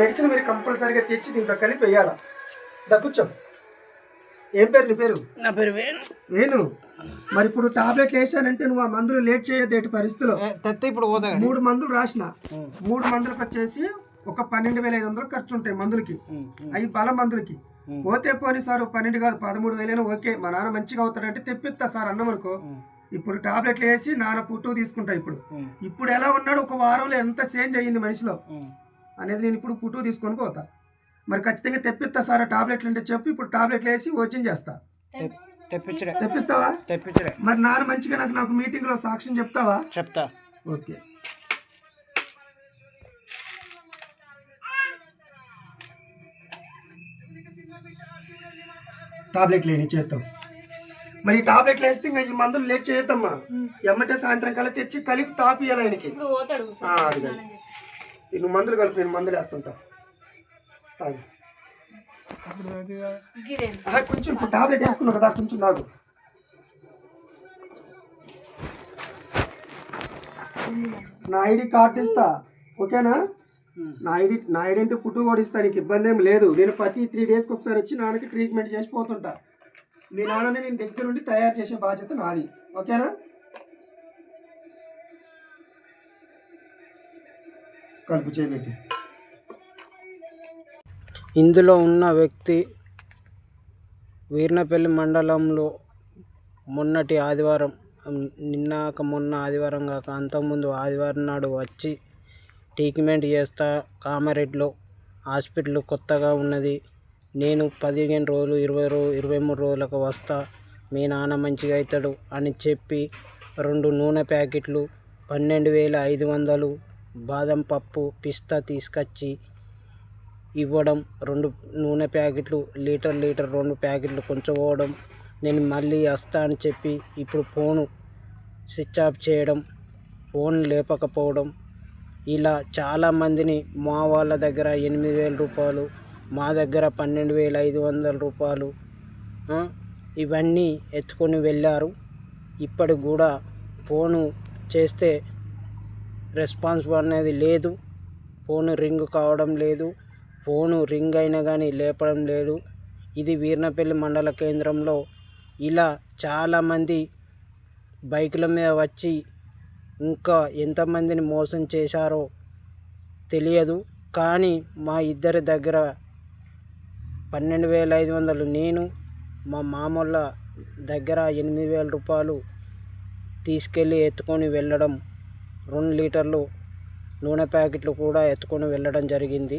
Medicine మీరు కంపల్సరీగా తెచ్చి దీంట్లో కలిపి వేయాలా? దా కూర్చో. ఏం పేరు నీ పేరు? నా పేరు వేణు. నేను మరి ఇప్పుడు టాబ్లెట్లు వేసానంటే నువ్వు ఆ మందులు లేట్ చేయదేటి పరిస్థితిలో? తెత్తే ఇప్పుడు మూడు మందులు రాసిన. మూడు మందులకు వచ్చేసి ఒక పన్నెండు వేల ఐదు వందలు ఖర్చు ఉంటాయి మందులకి. అవి బల మందులకి. పోతే పోనీ సార్ పన్నెండు కాదు పదమూడు వేలైనా ఓకే. మా నాన్న మంచిగా అవుతాడంటే తెప్పిస్తా సార్ అన్నాం అనుకో. ఇప్పుడు టాబ్లెట్లు వేసి నాన్న పుట్టు తీసుకుంటా ఇప్పుడు. ఇప్పుడు ఎలా ఉన్నాడు? ఒక వారంలో ఎంత చేంజ్ అయ్యింది మనిషిలో? అనేది నేను ఇప్పుడు పుట్టు తీసుకొని పోతా. మరి ఖచ్చితంగా తెప్పిస్తా సార్ టాబ్లెట్లు అంటే చెప్పి ఇప్పుడు టాబ్లెట్లు వేసి వచ్చింగ్ చేస్తా. తెప్పిస్తావా? తెప్పించడే మరి నాన్న మంచిగా నాకు నాకు మీటింగ్లో సాక్ష్యం చెప్తావా? చెప్తా. ఓకే. టాబ్లెట్లు లేని చేద్దాం మరి ఈ టాబ్లెట్లు వేస్తే ఇంకా ఈ మందులు లేట్ చేయొద్దమ్మా. ఎమ్మటే సాయంత్రం కల్లా తెచ్చి కలిపి తాపియాలి ఆయనకి. నువ్వు మందులు కలిపి నేను మందులు వేస్తుంటా. తాగు. కొంచెం ఇప్పుడు టాబ్లెట్ వేసుకున్నావు కదా కొంచెం తాగు. నా ఐడి కార్డు ఇస్తా ఓకేనా? నా ఐడి నా ఐడి అంటే పుట్టు కూడా ఇస్తా నీకు ఇబ్బంది ఏం లేదు. నేను ప్రతి త్రీ డేస్కి ఒకసారి వచ్చి నాన్నకి ట్రీట్మెంట్ చేసిపోతుంటా మీ నాన్నని నేను దగ్గరుండి తయారు చేసే బాధ్యత నాది ఓకేనా? కలుపు చేయబెట్టి ఇందులో ఉన్న వ్యక్తి వీర్నపల్లి మండలంలో మొన్నటి ఆదివారం నిన్నాక మొన్న ఆదివారం కాక అంతకుముందు ఆదివారం నాడు వచ్చి ట్రీట్మెంట్ చేస్తా కామారెడ్డిలో హాస్పిటల్ కొత్తగా ఉన్నది. నేను పదిహేను రోజులు ఇరవై రో ఇరవై మూడు రోజులకు వస్తా మీ నాన్న మంచిగా అవుతాడు అని చెప్పి రెండు నూనె ప్యాకెట్లు పన్నెండు వేల ఐదు వందలు బాదం పప్పు పిస్తా తీసుకొచ్చి ఇవ్వడం రెండు నూనె ప్యాకెట్లు లీటర్ లీటర్ రెండు ప్యాకెట్లు కొంచెం పోవడం నేను మళ్ళీ వస్తా అని చెప్పి ఇప్పుడు ఫోను స్విచ్ ఆఫ్ చేయడం ఫోన్ లేపకపోవడం ఇలా చాలామందిని మా వాళ్ళ దగ్గర ఎనిమిది వేల రూపాయలు మా దగ్గర పన్నెండు వేల ఐదు వందల రూపాయలు ఇవన్నీ ఎత్తుకొని వెళ్ళారు. ఇప్పటికి కూడా ఫోను చేస్తే రెస్పాన్స్ అనేది లేదు. ఫోన్ రింగ్ కావడం లేదు. ఫోను రింగ్ అయినా కానీ లేపడం లేదు. ఇది వీర్నపల్లి మండల కేంద్రంలో ఇలా చాలామంది బైకుల మీద వచ్చి ఇంకా ఎంతమందిని మోసం చేశారో తెలియదు. కానీ మా ఇద్దరి దగ్గర పన్నెండు వేల ఐదు వందలు నేను మా మామూళ్ళ దగ్గర ఎనిమిది వేల రూపాయలు తీసుకెళ్ళి ఎత్తుకొని వెళ్ళడం రెండు లీటర్లు నూనె ప్యాకెట్లు కూడా ఎత్తుకొని వెళ్ళడం జరిగింది.